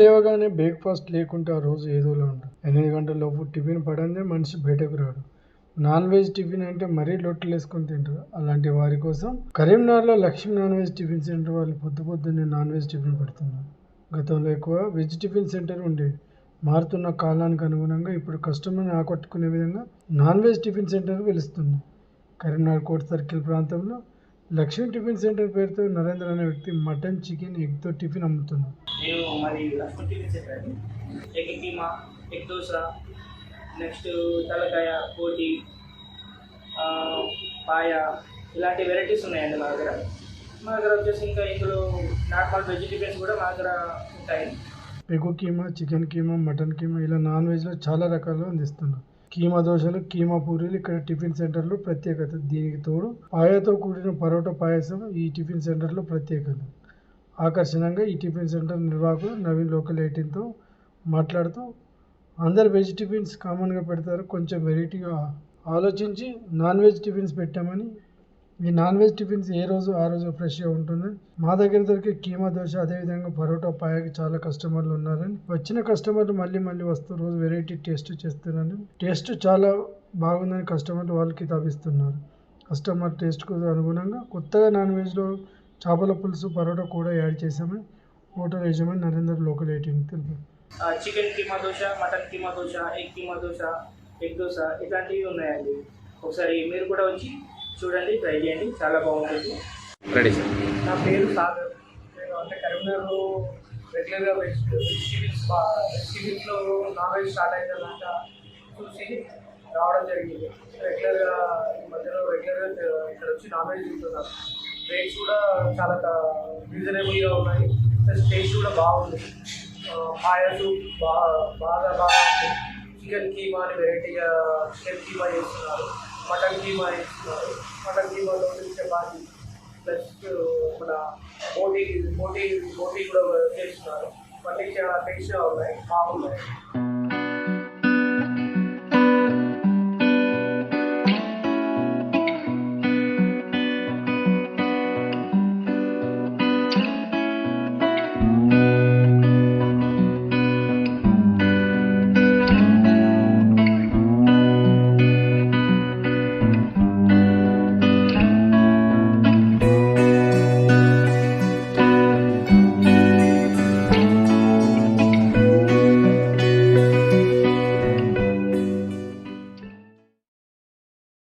లేవగానే బ్రేక్ఫాస్ట్ లేకుంటే ఆ రోజు ఏదోలా ఉంటుంది ఎనిమిది గంటల లోపు టిఫిన్ పడందే మనిషి బయటకు రాడు. నాన్ వెజ్ టిఫిన్ అంటే మరీ లొట్టలు వేసుకొని తింటారు. అలాంటి వారి కోసం కరీంనగర్లో Lakshmi non veg tiffin center వాళ్ళు పొద్దు పొద్దున్నే నాన్ వెజ్ టిఫిన్ పెడుతున్నారు. గతంలో ఎక్కువ వెజ్ టిఫిన్ సెంటర్ ఉండేది మారుతున్న కాలానికి అనుగుణంగా ఇప్పుడు కస్టమర్ని ఆకట్టుకునే విధంగా నాన్ వెజ్ టిఫిన్ సెంటర్ వెలుస్తుంది. కరీంనగర్ కోర్ట్ సర్కిల్ ప్రాంతంలో లక్ష్మీ టిఫిన్ సెంటర్ పేరుతో నరేంద్ర అనే వ్యక్తి మటన్ చికెన్ ఎగ్తో టిఫిన్ అమ్ముతున్నారు నేను మరి tiffin center egg keema egg dosa next తలకాయ కోటి పాయ ఇలాంటి వెరైటీస్ ఉన్నాయండి మా దగ్గర. మా దగ్గర వచ్చేసి ఇంకా ఇందులో నార్మల్ వెజిటేబుల్స్ కూడా మా దగ్గర ఉంటాయి పెగు కీమా చికెన్ కీమా మటన్ కీమా ఇలా నాన్ వెజ్లో చాలా రకాలు అందిస్తున్నారు. కీమా దోశలు కీమా పూరీలు ఇక్కడ టిఫిన్ సెంటర్లు ప్రత్యేకత. దీనికి తోడు పాయతో కూడిన పరోటా పాయసం ఈ టిఫిన్ సెంటర్లో ప్రత్యేకత. ఆకర్షణంగా ఈ టిఫిన్ సెంటర్ నిర్వాహకులు నవీన్ లోకల్ ఎయిటీన్తో మాట్లాడుతూ అందరు వెజ్ టిఫిన్స్ కామన్గా పెడతారు. కొంచెం వెరైటీగా ఆలోచించి నాన్ వెజ్ టిఫిన్స్ పెట్టామని ఈ నాన్ వెజ్ టిఫిన్స్ ఏ రోజు ఆ రోజు ఫ్రెష్గా ఉంటుంది. మా దగ్గర దొరికే కీమా దోశ అదేవిధంగా పరోటా పాయకి చాలా కస్టమర్లు ఉన్నారని వచ్చిన కస్టమర్లు మళ్ళీ మళ్ళీ వస్తూ రోజు వెరైటీ టేస్ట్ చేస్తున్నారని టేస్ట్ చాలా బాగుందని కస్టమర్లు వాళ్ళకి తాపిస్తున్నారు కస్టమర్ టేస్ట్కు అనుగుణంగా కొత్తగా నాన్ వెజ్లో చేపల పులుసు పరోటా కూడా యాడ్ చేశామని హోటల్ యజమాని నరేందర్ లోకల్ ఎయిటీన్ తెలిపారు. Chicken keema dosa mutton keema dosa egg keema dosa egg dosa ఇలాంటివి ఉన్నాయండి. ఒకసారి మీరు కూడా వచ్చి చూడండి ట్రై చేయండి. చాలా బాగుంటుంది. రెడీ సార్ నా పేరు సాగర్. నేను అంటే కరీంనగర్లో రెగ్యులర్గా వెజ్ వెజిటేబుల్స్ వెజిటేబుల్స్లో నాన్ వెజ్ స్టార్ట్ అయిందన్నాక చూసి రావడం జరిగింది. రెగ్యులర్గా ఈ మధ్యలో రెగ్యులర్గా ఇక్కడ వచ్చి నాన్ వెజ్ తింటున్నాను. రేట్స్ కూడా చాలా రీజనబుల్గా ఉన్నాయి. ప్లస్ టేస్ట్ కూడా బాగుంది. పాయసు బాగా బాగా బాగా ఉంది. చికెన్ కీమా అని వెరైటీగా చికెన్ కీమా చేస్తున్నారు. మటన్ కీమా చేస్తున్నారు మటన్ కీమాలో చపాతి ప్లస్ మన బోటీ బోటీ బోటీ కూడా చేస్తున్నారు మళ్ళీ చాలా టేస్ట్గా ఉన్నాయి బాగున్నాయి